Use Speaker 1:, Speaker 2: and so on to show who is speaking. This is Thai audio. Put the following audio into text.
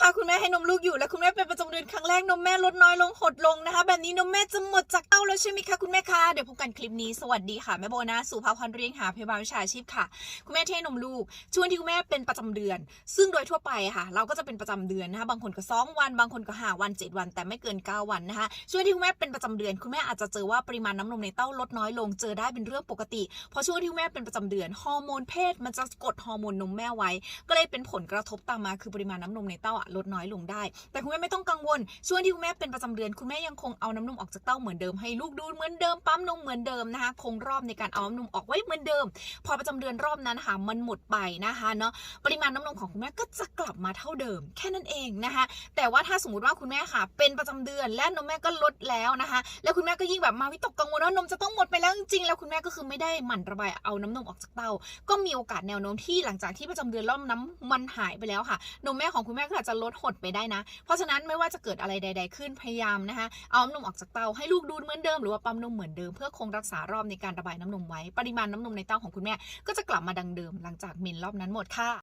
Speaker 1: คะคุณแม่ให้นมลูกอยู่และคุณแม่เป็นประจำเดือนครั้งแรกนมแม่ลดน้อยลงหดลงนะคะ แบบนี้นมแม่จะหมดจากเต้าแล้วใช่ไหมคะคุณแม่คะเดี๋ยวพบกันคลิปนี้สวัสดีค่ะแม่โบนะสุภาพรเรียงหาพยาบาลวิชาชีพค่ะ คุณแม่ที่ให้นมลูกช่วงที่คุณแม่เป็นประจำเดือน ซึ่งโดยทั่วไปค่ะ เราก็จะเป็นประจำเดือนนะคะบางคนก็สองวันบางคนก็ห้าวันเจ็ดวัน แต่ไม่เกินเก้าวันนะคะช่วงที่คุณแม่เป็นประจำเดือน คุณแม่อาจจะเจอว่าปริมาณน้ำนมในเต้าลดน้อยลง เจอได้เป็นเรื่องปกติเพราะช่วงที่คุณแม่เป็นประจำเดือนฮอร์โมนเพศ มันจะกดฮอร์โมนนมแม่ไว้ ก็เลยเป็นผลกระทบตามมาคือปริมาณน้ำนมในเต้าลดน้อยลงได้ แต่คุณแม่ไม่ต้องกังวล ช่วงที่คุณแม่เป็นประจำเดือน คุณแม่ยังคงเอาน้ำนมออกจากเต้าเหมือนเดิมให้ลูกดูเหมือนเดิมปั๊มนมเหมือนเดิมนะคะคงรอบในการเอาน้ำนมออกไว้เหมือนเดิม พอประจำเดือนรอบนั้นนะคะมันหมดไปนะคะเนาะปริมาณน้ำนมของคุณแม่ก็จะกลับมาเท่าเดิม แค่นั้นเองนะคะ แต่ว่าถ้าสมมติว่าคุณแม่ค่ะ เป็นประจำเดือนและนมแม่ก็ลดแล้วนะคะ แล้วคุณแม่ก็ยิ่งแบบมาวิตกกังวลว่านมจะต้องหมดไปแล้วจริงๆแล้วคุณแม่ก็คือไม่ได้หมั่นระบายเอาน้ำนมออกจากเต้า ก็มีโอกาสแนวโน้มที่หลังจากที่ประจำเดือนรอบน้ำมันหายไปแล้วค่ะนมแม่ของคุณแม่ก็อาจจะลดหดไปได้นะ เพราะฉะนั้นไม่ว่าจะเกิดอะไรใด ๆ ขึ้นพยายามนะคะเอาน้ำนมออกจากเตาให้ลูกดูดเหมือนเดิมหรือว่าปั๊มนมเหมือนเดิมเพื่อคงรักษารอบในการระบายน้ำนมไว้ ปริมาณน้ำนมในเต้าของคุณแม่ก็จะกลับมาดังเดิมหลังจากเมนรอบนั้นหมดค่ะ